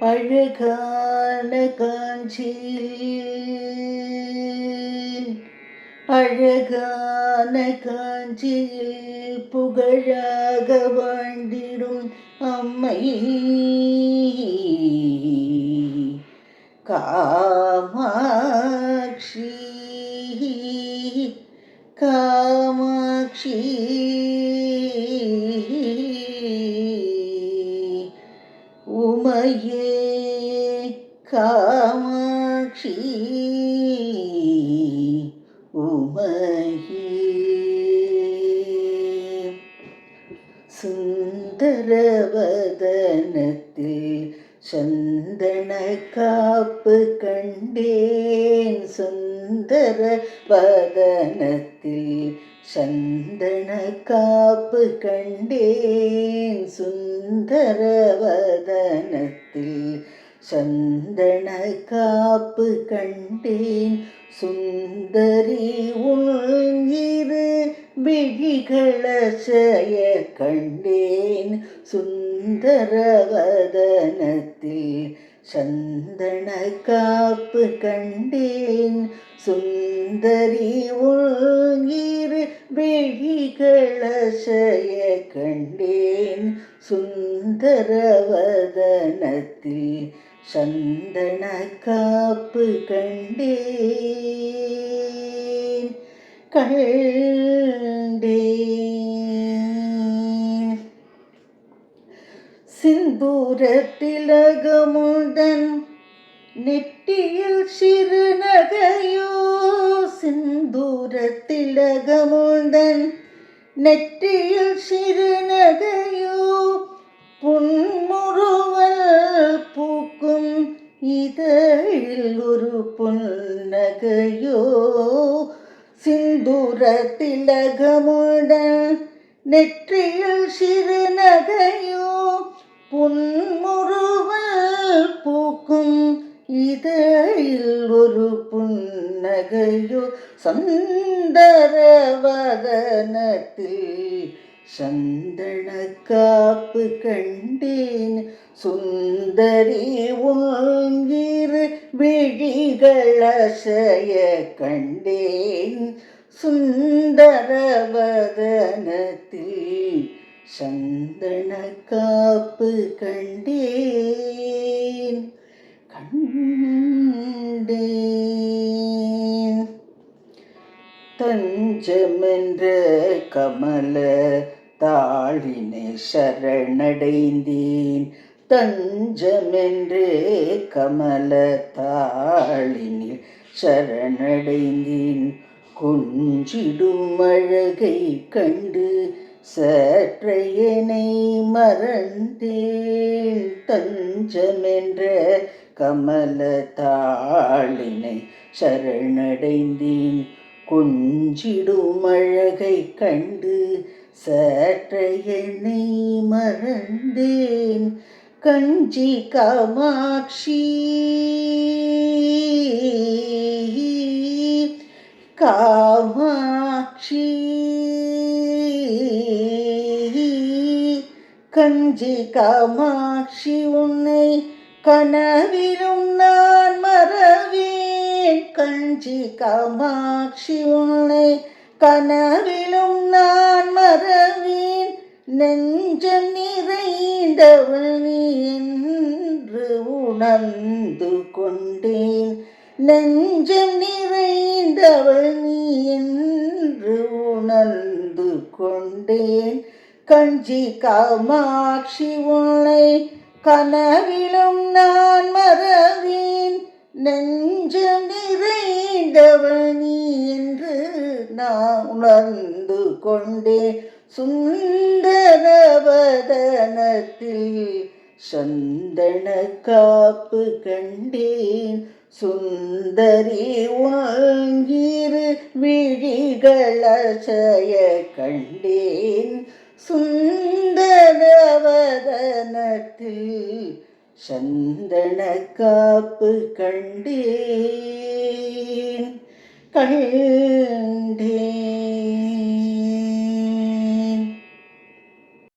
அழகான காஞ்சியில் அழகான காஞ்சியில் புகழாக வாழ்ந்திடும் அம்மை. காமாட்சி காமாட்சி. சந்தனத்தில் சந்தன காப்பு கண்டேன். சுந்தர பதனத்தில் சந்தன காப்பு கண்டேன். சுந்தர வதனத்தில் சந்தன காப்பு கண்டேன். சுந்தரி உள்இரு விழிகளசய கண்டேன் சுந்தரவதனத்தில் சந்தன காப்பு கண்டேன் சுந்தரி உள்இரு விழிகளசய கண்டேன் சுந்தரவதனத்தில் சந்தன காப்பு கண்டேன். கண்டேன் சிந்தூர திலகமுடன் நெட்டியில் சிறு நகையோ சிந்தூர திலகமுடன் சிந்தூர திலகமுடன் நெற்றியில் சிறு நகையோ புன்முறுவல் பூக்கும் இதழில் ஒரு புன்னகையோ சந்தரவதனத்தில் சந்தன காப்பு கண்டேன். சுந்தரி உங்கிரு விழிகளசய கண்டேன். சுந்தரவதனத்தில் சந்தன காப்பு கண்டேன் கண்டேன். தஞ்சமென்ற கமல தாளினை சரணடைந்தேன் தஞ்சமென்றே கமல தாளினில் சரணடைந்தேன். கொஞ்சிடும் அழகை கண்டு சற்றையனை மறந்தேன். தஞ்சமென்ற கமல தாளினை சரணடைந்தேன். கொஞ்சிடும் அழகை கண்டு சற்றையனை மறந்தேன். கஞ்சி காமாட்சி கஞ்சி காமாட்சி உன்னை கனவிலும் நான் மறவேன். கஞ்சி காமாட்சி உன்னை கனவிலும் நான் மறவேன். நெஞ்சம் நிறைந்தவள் நீ என்று உணர்ந்து கொண்டேன். நெஞ்சம் நிறைந்தவள் நீ என்று உணர்ந்து கொண்டேன். கஞ்சி காமாட்சி உன்னை கனவிலும் நான் மறவேன். நெஞ்சு நிறைந்தவனி என்று நான் உணர்ந்து கொண்டேன். சுந்தரவதனத்தில் சந்தன காப்பு கண்டேன். சுந்தரி வாங்கிரு விழிகள் விழிகளசய கண்டேன். சுந்தரவதனத்தில் சந்தன காப்பு கண்டேன் கண்டேன்.